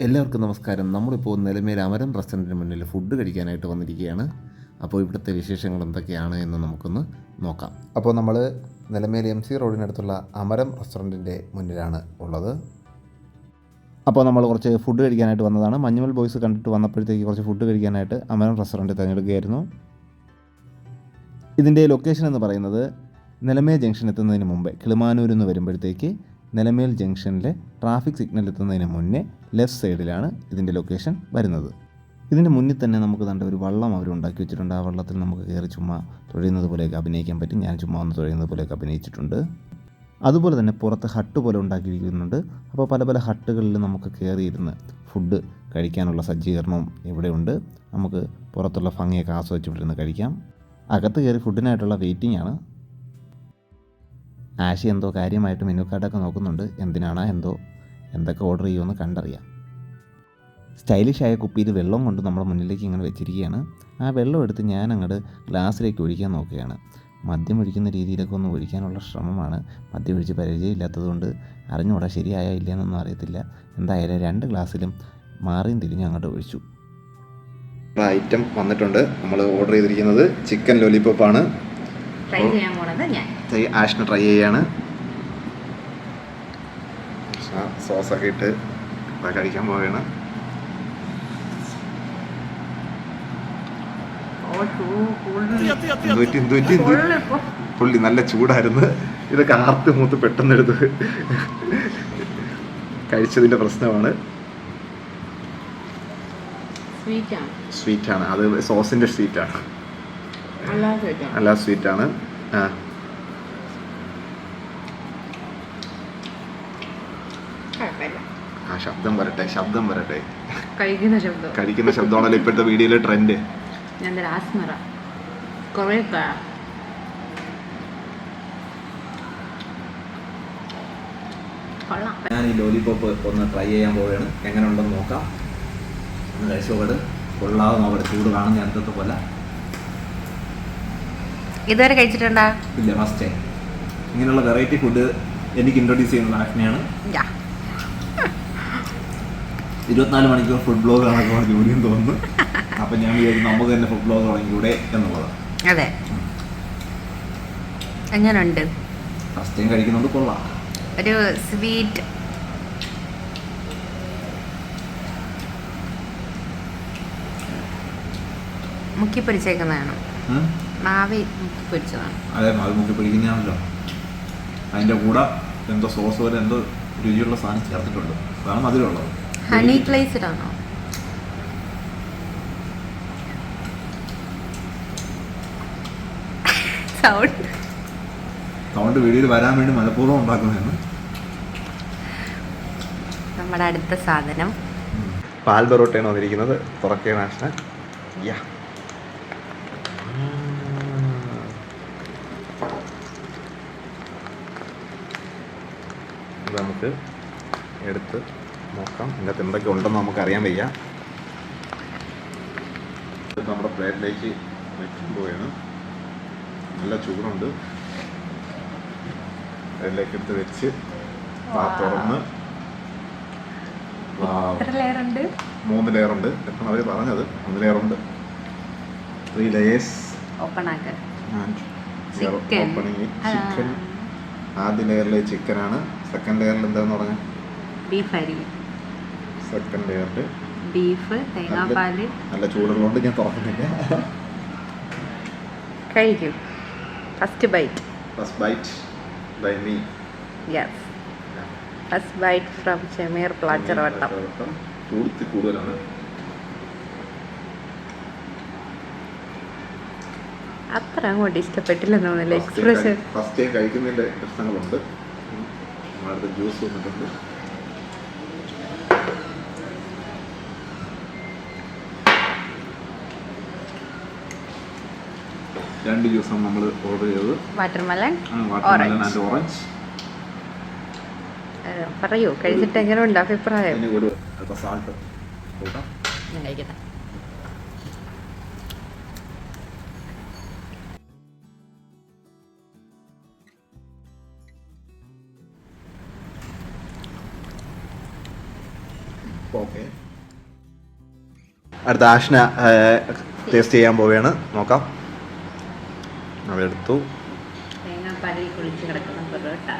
എല്ലാവർക്കും നമസ്കാരം. നമ്മളിപ്പോൾ നിലമേൽ അമരം റെസ്റ്റോറന്റിന് മുന്നിൽ ഫുഡ് കഴിക്കാനായിട്ട് വന്നിരിക്കുകയാണ്. അപ്പോൾ ഇവിടുത്തെ വിശേഷങ്ങൾ എന്തൊക്കെയാണ് എന്ന് നമുക്കൊന്ന് നോക്കാം. അപ്പോൾ നമ്മൾ നിലമേൽ എം സി റോഡിനടുത്തുള്ള അമരം റെസ്റ്റോറന്റിന്റെ മുന്നിലാണ് ഉള്ളത്. അപ്പോൾ നമ്മൾ കുറച്ച് ഫുഡ് കഴിക്കാനായിട്ട് വന്നതാണ്. മഞ്ഞുമൽ ബോയ്സ് കണ്ടിട്ട് വന്നപ്പോഴത്തേക്ക് കുറച്ച് ഫുഡ് കഴിക്കാനായിട്ട് അമരം റെസ്റ്റോറന്റ് തിരഞ്ഞെടുക്കുകയായിരുന്നു. ഇതിന്റെ ലൊക്കേഷൻ എന്ന് പറയുന്നത് നിലമേ ജംഗ്ഷൻ എത്തുന്നതിന് മുമ്പേ കിളിമാനൂരിൽ നിന്ന് വരുമ്പോഴത്തേക്ക് നിലമേൽ ജംഗ്ഷനിലെ ട്രാഫിക് സിഗ്നൽ എത്തുന്നതിന് മുന്നേ ലെഫ്റ്റ് സൈഡിലാണ് ഇതിന്റെ ലൊക്കേഷൻ വരുന്നത്. ഇതിന്റെ മുന്നിൽ തന്നെ നമുക്ക് കണ്ട ഒരു വള്ളം അവർ ഉണ്ടാക്കി വെച്ചിട്ടുണ്ട്. ആ വള്ളത്തിൽ നമുക്ക് കയറി ചുമ്മാ തുഴയുന്നത് പോലെയൊക്കെ അഭിനയിക്കാൻ പറ്റും. ഞാൻ ചുമ്മാ ഒന്ന് തുഴയുന്നത് പോലെയൊക്കെ അഭിനയിച്ചിട്ടുണ്ട്. അതുപോലെ തന്നെ പുറത്ത് ഹട്ട് പോലെ ഉണ്ടാക്കിയിരിക്കുന്നുണ്ട്. അപ്പോൾ പല പല ഹട്ടുകളിൽ നമുക്ക് കയറിയിരുന്ന് ഫുഡ് കഴിക്കാനുള്ള സജ്ജീകരണവും ഇവിടെയുണ്ട്. നമുക്ക് പുറത്തുള്ള ഭംഗിയൊക്കെ ആസ്വദിച്ചിട്ടിരുന്ന് കഴിക്കാം. അകത്ത് കയറി ഫുഡിനായിട്ടുള്ള വെയിറ്റിംഗ് ആണ്. ആഷി എന്തോ കാര്യമായിട്ട് മെനു കാർഡൊക്കെ നോക്കുന്നുണ്ട്. എന്തിനാണോ എന്തോ? എന്തൊക്കെ ഓർഡർ ചെയ്യുമെന്ന് കണ്ടറിയാം. സ്റ്റൈലിഷായ കുപ്പിയിൽ വെള്ളം കൊണ്ട് നമ്മുടെ മുന്നിലേക്ക് ഇങ്ങനെ വെച്ചിരിക്കുകയാണ്. ആ വെള്ളം എടുത്ത് ഞാൻ അങ്ങോട്ട് ഗ്ലാസ്സിലേക്ക് ഒഴിക്കാൻ നോക്കുകയാണ്. മദ്യം ഒഴിക്കുന്ന രീതിയിലൊക്കെ ഒന്ന് ഒഴിക്കാനുള്ള ശ്രമമാണ്. മദ്യം ഒഴിച്ച് പരിചയമില്ലാത്തതുകൊണ്ട് അറിഞ്ഞുകൂടാ ശരിയായോ ഇല്ലയെന്നൊന്നും അറിയത്തില്ല. എന്തായാലും രണ്ട് ഗ്ലാസ്സിലും മാറിയും തിരിഞ്ഞ് അങ്ങോട്ട് ഒഴിച്ചു. ഐറ്റം വന്നിട്ടുണ്ട്. നമ്മൾ ഓർഡർ ചെയ്തിരിക്കുന്നത് ചിക്കൻ ലോലിപ്പോപ്പാണ് ട്രൈ ചെയ്യാൻ പോണത് ഞാൻ. ആഷിന് ട്രൈ ചെയ്യാണ്. സോസൊക്കെ ഇട്ട് കഴിക്കാൻ പോവുകയാണ് പുള്ളി. നല്ല ചൂടായിരുന്നു. ഇതൊക്കെ ആർത്ത് മൂത്ത് പെട്ടെന്ന് എടുത്ത് കഴിച്ചതിന്റെ പ്രശ്നമാണ്. സ്വീറ്റ് ആണ്. സ്വീറ്റാണ്. അത് സോസിന്റെ സ്വീറ്റാണ്. അല്ലാതെ sweet ആണ്. അല്ല സ്വീറ്റാണ്. ആ കുഴപ്പമില്ല. ആ ശബ്ദം വരട്ടെ ശബ്ദം വരട്ടെ. കഴിക്കുന്ന ശബ്ദം. കഴിക്കുന്ന ശബ്ദമാണല്ലോ ഇപ്പോഴത്തെ വീഡിയോയിലെ ട്രെൻഡ് ഞാൻ ആസ്മറ കുറേ ഞാൻ ഈ ലോലിപോപ്പ് ഒന്ന് ട്രൈ ചെയ്യാൻ പോവുകയാണ്. എങ്ങനെ ഉണ്ടെന്ന് നോക്കാം. ഒന്ന് കഴിച്ചോട് കൊള്ളാവും അവിടെ ചൂട് കാണുന്ന അന്തത്തെ പോലെ. ഇതുവരെ കഴിച്ചിട്ടുണ്ടാ? ഇല്ല ഫസ്റ്റ് ഇങ്ങനെയുള്ള വെറൈറ്റി ഫുഡ് എനിക്ക് ഇൻട്രൊഡ്യൂസ് ചെയ്യുന്നത് ആഷ്നയാണ് യാ ഇരുപത്തിനാല് മണിക്കൂർ ഫുഡ് ബ്ലോഗ് കണക്കുള്ള ജോലിയും തോന്നുന്നു. അപ്പം ഞാൻ വിചാരിച്ചു നമുക്ക് തന്നെ ഫുഡ് ബ്ലോഗ് തുടങ്ങിയൂടെ എന്നുള്ളത് അതെ. എങ്ങനുണ്ട്? ഫസ്റ്റ് ടൈം കഴിക്കുന്നത് കൊള്ളാം. ഒരു സ്വീറ്റ്. മുക്കി പൊരിച്ചേക്കുന്നതാണ്? മാവി മുക്കി പൊരിച്ചതാണ് അതെ അത് മുക്കി പിടിക്കുന്നതാണല്ലോ അതിന്റെ കൂടെ എന്തോ സോസ് പോലെ എന്തോ രുചിയുള്ള സാധനം ചേർത്തിട്ടുണ്ട്. അതാണ് മധുരമുള്ളത്. ഹണി ഗ്ലേസ്ഡ് ആണോ സൗണ്ട് സൗണ്ട് വീഡിയോയിൽ വരാൻ വേണ്ടി മനഃപൂർവം ഉണ്ടാക്കുന്നതാണ്. നമ്മുടെ അടുത്ത സാധനം. പാൽ ബറോട്ടയാണ് വന്നിരിക്കുന്നത്. തുറക്കുകയാണ് ആഷ്ന യാ. നമുക്ക് എടുത്ത് നോക്കാം. ഇതിനകത്ത് എന്തൊക്കെ ഉണ്ടെന്ന് നമുക്ക് അറിയാൻ വയ്യ. നമ്മുടെ പ്ലേറ്റിലേക്ക് പോയാണ് നല്ല ചൂടുണ്ട്. അതിലേക്ക് എടുത്ത് വെച്ച് തുറന്ന് മൂന്ന് ലെയർ ഉണ്ട് അവർ പറഞ്ഞത്. മൂന്ന് ലെയർ ഉണ്ട് ത്രീ ലെയേഴ്സ് ഓപ്പൺ ആക്കാൻ ചിക്കൻ ചിക്കൻ ആദ്യ ലെയറിൽ ചിക്കനാണ് സെക്കൻഡ് ലെയറിൽ എന്താന്ന് പറഞ്ഞത് ബീഫ് അരി. സെക്കൻഡ് ലെയറിൽ ബീഫ് തേങ്ങാപ്പാൽ നല്ല ചൂടുള്ളതുകൊണ്ട് ഞാൻ തുറക്കുന്നില്ല കഴിക്കും. First bite first bite by me yes first bite from ചെമീർ പ്ലാച്ചർ വട്ടം. ചൂടുത്തി കൂടുതലാണ്. അത്ര അങ്ങോട്ട് ഇഷ്ടപ്പെട്ടില്ലെന്ന് തോന്നുന്നില്ല? എക്സ്പ്രഷൻ ഫസ്റ്റ് ടൈം കഴിക്കുന്നതിന്റെ പ്രശ്നങ്ങളുണ്ട്. ജ്യൂസ് വന്നിട്ടുണ്ട്. രണ്ട് ജ്യൂസാണ് നമ്മൾ ഓർഡർ ചെയ്തത്. Watermelon watermelon and orange. പറയൂ കഴിച്ചിട്ട് എങ്ങനെയുണ്ട് അഭിപ്രായം? അതിന് ഒരു അല്പം സാൾട്ട് കൂട്ടാം കഴിക്കട്ടെ. അടുത്ത ആഷ്ന ടേസ്റ്റ് ചെയ്യാൻ പോവുകയാണ്. നോക്കാം. അതെടുത്തു തേങ്ങാപ്പാലിൽ കുളിച്ച് കിടക്കുന്ന parotta.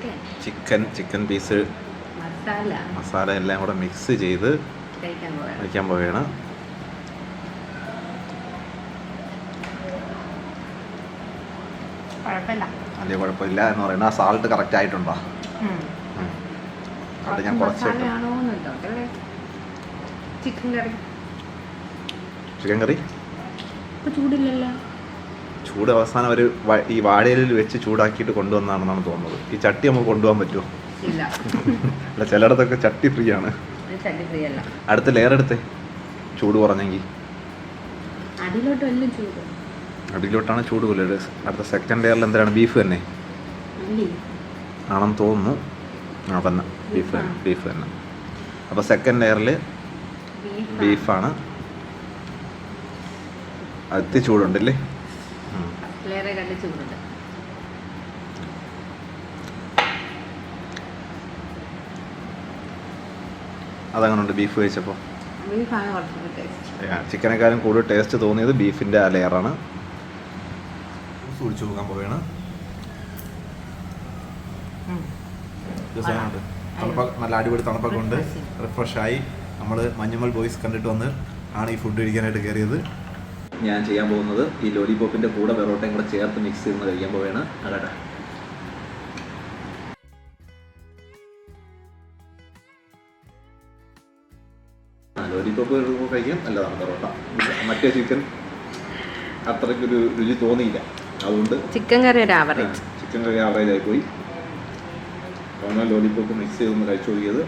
Chicken chicken chicken piece. Masala. Masala എല്ലാം കൂടെ മിക്സ് ചെയ്ത് കഴിക്കാൻ പോവുകയാണ്. കുഴപ്പമില്ല. വലിയ കുഴപ്പമില്ല എന്ന് പറയുന്നത് ആ സാൾട്ട് കറക്റ്റ് ആയിട്ടുണ്ടോ? അത് ഞാൻ കുറച്ച് ചിക്കൻ കറി. ചിക്കൻ കറി? ഇപ്പൊ ചൂടില്ലല്ലോ. ചൂട് അവസാനം അവർ ഈ വാഴയിലിൽ വെച്ച് ചൂടാക്കിയിട്ട് കൊണ്ടുവന്നാണെന്നാണ് തോന്നുന്നത്. ഈ ചട്ടി നമുക്ക് കൊണ്ടുപോകാൻ പറ്റുമോ? ഇല്ല. അല്ല ചിലയിടത്തൊക്കെ ചട്ടി ഫ്രീ ആണ്. അടുത്ത ലെയർ എടുത്തേ. ചൂട് കുറഞ്ഞെങ്കിൽ. അടിയിലോട്ടാണ് ചൂട്. കൂടുതൽ. അടുത്ത സെക്കൻഡ് ലെയറിൽ എന്താണ്? ബീഫ് തന്നെ. ആണെന്ന് തോന്നുന്നു. ആ തന്നെ. ബീഫ് ബീഫ് തന്നെ. അപ്പോൾ സെക്കൻഡ് ലെയറിൽ ബീഫ് ബീഫാണ് അതി ചൂടുണ്ടല്ലേ? അതങ്ങനുണ്ട് ബീഫ് കഴിച്ചപ്പോൾ ചിക്കനെക്കാളും കൂടുതൽ ടേസ്റ്റ് തോന്നിയത് ബീഫിന്റെ ആ ലെയറാണ് കുടിച്ചു പോകാൻ പോവുകയാണ്? നല്ല അടിപൊളി തണുപ്പൊക്കെ ഉണ്ട്. റിഫ്രഷായി നമ്മൾ മഞ്ഞുമൽ ബോയ്സ് കണ്ടിട്ട് വന്ന് ആണ് ഈ ഫുഡ് കഴിക്കാനായിട്ട് കയറിയത്. ഞാൻ ചെയ്യാൻ പോകുന്നത് ഈ ലോലിപോപ്പിന്റെ കൂടെ വെറോട്ടയും കൂടെ ചേർത്ത് മിക്സ് ചെയ്ത് കഴിക്കാൻ പോവുകയാണ് അതാ ലോലിപോപ്പ് കഴിക്കാൻ നല്ലതാണ് പെറോട്ട. മറ്റേ ചിക്കൻ അത്രയ്ക്കൊരു രുചി തോന്നിയില്ല. അതുകൊണ്ട് ചിക്കൻ കറി ഒരു ആവറേജ് ചിക്കൻ കറി ആവറേജ് ആയി പോയി ലോലിപോപ്പ് മിക്സ് ചെയ്തൊന്ന് കഴിച്ചു നോക്കിയത്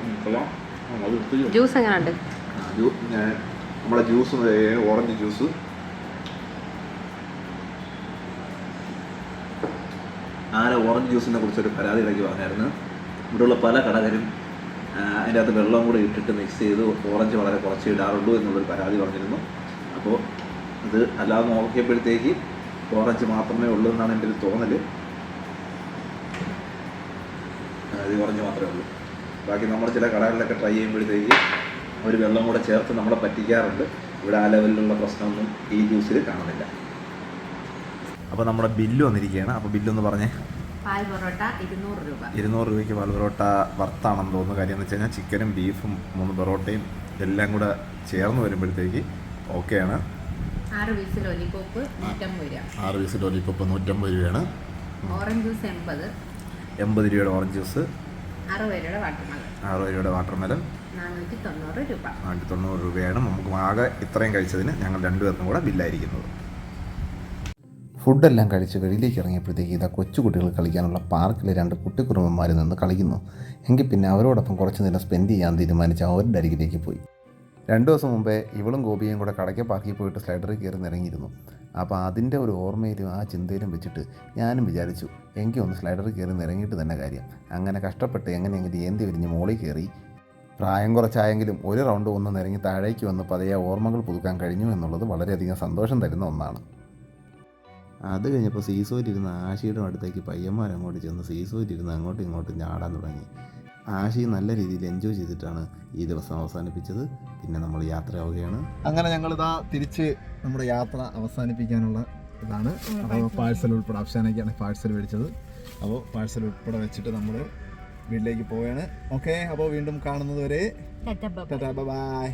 ഉം, കൊള്ളാം ആ, അത് എടുത്ത് ചോ- ജ്യൂസ് എങ്ങനെയുണ്ട് നമ്മളെ ജ്യൂ- ജ്യൂസ് ഓറഞ്ച് ജ്യൂസ്. ആരെ ഓറഞ്ച് ജ്യൂസിനെ കുറിച്ചൊരു പരാതി ഇടയ്ക്ക് പറഞ്ഞായിരുന്നു. ഇവിടെയുള്ള പല കടകരും അതിന്റെ അകത്ത് വെള്ളം കൂടി ഇട്ടിട്ട് മിക്സ് ചെയ്ത് ഓറഞ്ച് വളരെ കുറച്ച് ഇടാറുള്ളൂ എന്നുള്ളൊരു പരാതി പറഞ്ഞിരുന്നു. അപ്പോൾ ഇത് അല്ലാതെ നോക്കിയപ്പോഴത്തേക്ക് ഓറഞ്ച് മാത്രമേ ഉള്ളൂ എന്നാണ് എന്റെ ഒരു തോന്നൽ ഇത് ഓറഞ്ച് മാത്രമേ ഉള്ളൂ. ബാക്കി നമ്മൾ ചില കടകളിലൊക്കെ ട്രൈ ചെയ്യുമ്പോഴത്തേക്ക് ഒരു വെള്ളം കൂടെ ചേർത്ത് നമ്മളെ പറ്റിക്കാറുണ്ട്. ഇവിടെ ആ ലെവലിലുള്ള പ്രശ്നമൊന്നും ഈ ജ്യൂസിൽ കാണുന്നില്ല. അപ്പോൾ നമ്മുടെ ബില്ല് വന്നിരിക്കുകയാണ്. അപ്പോൾ ബില്ലൊന്ന് പറഞ്ഞേ. പാൽ പൊറോട്ട ഇരുന്നൂറ് രൂപ. ഇരുന്നൂറ് രൂപയ്ക്ക് പാൽ പൊറോട്ട വർത്താണെന്ന് തോന്നുന്നു. കാര്യം എന്ന് വെച്ച് കഴിഞ്ഞാൽ ചിക്കനും ബീഫും മൂന്ന് പൊറോട്ടയും എല്ലാം കൂടെ ചേർന്ന് വരുമ്പോഴത്തേക്ക് ഓക്കെയാണ്. ആറ് പീസ് ലോലിപോപ്പ് നൂറ്റമ്പത് രൂപ. ആറ് പീസ് ലോലിപ്പോപ്പ് നൂറ്റമ്പത് രൂപയാണ്. ഓറഞ്ച് ജ്യൂസ് എൺപത്. എൺപത് രൂപയുടെ ഓറഞ്ച് ജ്യൂസ് അറുപത് രൂപയുടെ വാട്ടർമെലൺ. അറുപത് രൂപയുടെ വാട്ടർമെലൻ നാനൂറ്റി തൊണ്ണൂറ് രൂപ. നാനൂറ്റി തൊണ്ണൂറ് രൂപയാണ് നമുക്ക് ആകെ ഇത്രയും കഴിച്ചതിന് ഞങ്ങൾ രണ്ടുപേർക്കും കൂടെ ബില്ലായിരിക്കുന്നത്. ഫുഡെല്ലാം കഴിച്ച് വെളിയിലേക്ക് ഇറങ്ങിയപ്പോഴത്തേക്ക് ഇതാ കൊച്ചുകുട്ടികൾ കളിക്കാനുള്ള പാർക്കിൽ രണ്ട് കുട്ടിക്കുറുമ്പന്മാരിൽ നിന്ന് കളിക്കുന്നു. എങ്കിൽ പിന്നെ അവരോടൊപ്പം കുറച്ച് നേരം സ്പെൻഡ് ചെയ്യാൻ തീരുമാനിച്ച് അവരുടെ അരികിലേക്ക് പോയി. രണ്ട് ദിവസം മുമ്പേ ഇവളും ഗോപിയും കൂടെ കടയ്ക്ക് പാർക്കിൽ പോയിട്ട് സ്ലൈഡറിൽ കയറി ഇറങ്ങിയിരുന്നു അപ്പോൾ അതിന്റെ ഒരു ഓർമ്മയിലും ആ ചിന്തയിലും വെച്ചിട്ട് ഞാനും വിചാരിച്ചു എങ്കിൽ ഒന്ന് സ്ലൈഡറിൽ കയറി ഇറങ്ങിയിട്ട് തന്നെ കാര്യം. അങ്ങനെ കഷ്ടപ്പെട്ട് എങ്ങനെയെങ്കിലും ഏന്തി വിരിഞ്ഞ് മോളിൽ കയറി. പ്രായം കുറച്ചായെങ്കിലും ഒരു റൗണ്ട് ഒന്ന് നിരങ്ങി താഴേക്ക് വന്ന് പതിയെ ഓർമ്മകൾ പുതുക്കാൻ കഴിഞ്ഞു എന്നുള്ളത് വളരെയധികം സന്തോഷം തരുന്ന ഒന്നാണ്. അത് കഴിഞ്ഞപ്പോൾ സീസോയിലിരുന്ന് ആശിയുടെ അടുത്തേക്ക് പയ്യന്മാരങ്ങോട്ട് ചെന്ന് സീസോയിലിരുന്ന് അങ്ങോട്ടും ഇങ്ങോട്ടും ചാടാൻ തുടങ്ങി. ആശി നല്ല രീതിയിൽ എൻജോയ് ചെയ്തിട്ടാണ് ഈ ദിവസം അവസാനിപ്പിച്ചത്. പിന്നെ നമ്മൾ യാത്രയാവുകയാണ്. അങ്ങനെ ഞങ്ങൾ ഇതാ തിരിച്ച് നമ്മുടെ യാത്ര അവസാനിപ്പിക്കാനുള്ള ഇതാണ്. അപ്പോൾ പാഴ്സൽ ഉൾപ്പെടെ അഫ്ഷാനൊക്കെയാണ് പാഴ്സൽ മേടിച്ചത്. അപ്പോൾ പാഴ്സൽ ഉൾപ്പെടെ വെച്ചിട്ട് നമ്മൾ വീട്ടിലേക്ക് പോവുകയാണ്. ഓക്കെ അപ്പോൾ വീണ്ടും കാണുന്നത് വരെ. ബൈ.